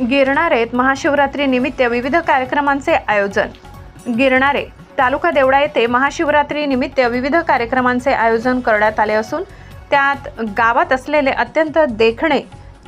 गिरणारेत महाशिवरात्री निमित्त विविध कार्यक्रमांचे आयोजन. गिरणारे तालुका देवळा येथे महाशिवरात्री निमित्त विविध कार्यक्रमांचे आयोजन करण्यात आले असून त्यात गावात असलेले अत्यंत देखणे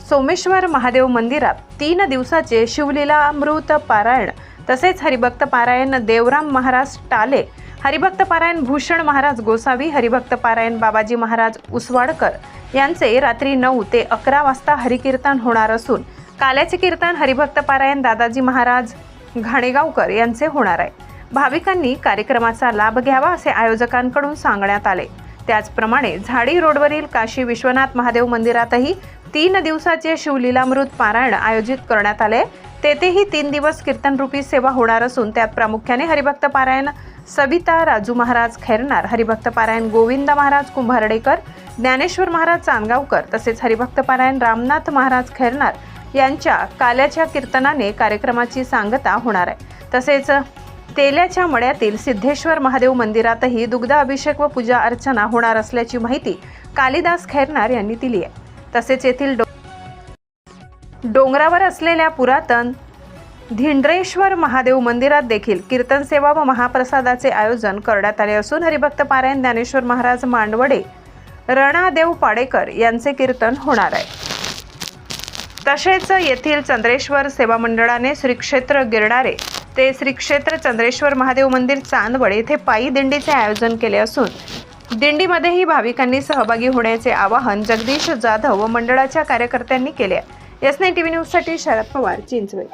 सोमेश्वर महादेव मंदिरात तीन दिवसाचे शिवलीलामृत पारायण तसेच हरिभक्त पारायण देवराम महाराज टाले हरिभक्त पारायण भूषण महाराज गोसावी हरिभक्त पारायण बाबाजी महाराज उसवाडकर यांचे रात्री नऊ ते अकरा वाजता हरिकीर्तन होणार असून काल्याचे कीर्तन हरिभक्त पारायण दादाजी महाराज घाणेगावकर यांचे होणार आहे. भाविकांनी कार्यक्रमाचा लाभ घ्यावा असे आयोजकांकडून सांगण्यात आले. त्याचप्रमाणे झाडी रोडवरील काशी विश्वनाथ महादेव मंदिरातही तीन दिवसाचे शिवलीलामृत पारायण आयोजित करण्यात आले. तेथेही तीन दिवस कीर्तनरूपी सेवा होणार असून त्यात प्रामुख्याने हरिभक्त पारायण सविता राजू महाराज खैरनार हरिभक्त पारायण गोविंद महाराज कुंभारडेकर ज्ञानेश्वर महाराज चांदगावकर तसेच हरिभक्त पारायण रामनाथ महाराज खैरनार यांच्या काल्याच्या कीर्तनाने कार्यक्रमाची सांगता होणार आहे. तसेच तेल्याच्या मड्यातील सिद्धेश्वर महादेव मंदिरातही दुग्ध अभिषेक व पूजा अर्चना होणार असल्याची माहिती कालिदास खैरनार यांनी दिली आहे. तसेच येथील डोंगरावर असलेल्या पुरातन धिंड्रेश्वर महादेव मंदिरात देखील कीर्तन सेवा व महाप्रसादाचे आयोजन करण्यात आले असून हरिभक्त पारायण ज्ञानेश्वर महाराज मांडवडे रणादेव पाडेकर यांचे कीर्तन होणार आहे. तसेच येथील चंद्रेश्वर सेवा मंडळाने श्री क्षेत्र गिरणारे ते श्री क्षेत्र चंद्रेश्वर महादेव मंदिर चांदवड येथे पायी दिंडीचे आयोजन केले असून दिंडीमध्येही भाविकांनी सहभागी होण्याचे आवाहन जगदीश जाधव व मंडळाच्या कार्यकर्त्यांनी केले एस नाईन टीव्ही न्यूजसाठी शरद पवार चिंचवे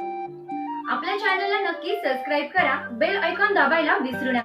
आपल्या चॅनलला नक्की सबस्क्राईब करा बेल ऐकॉन दाबायला विसरू नका.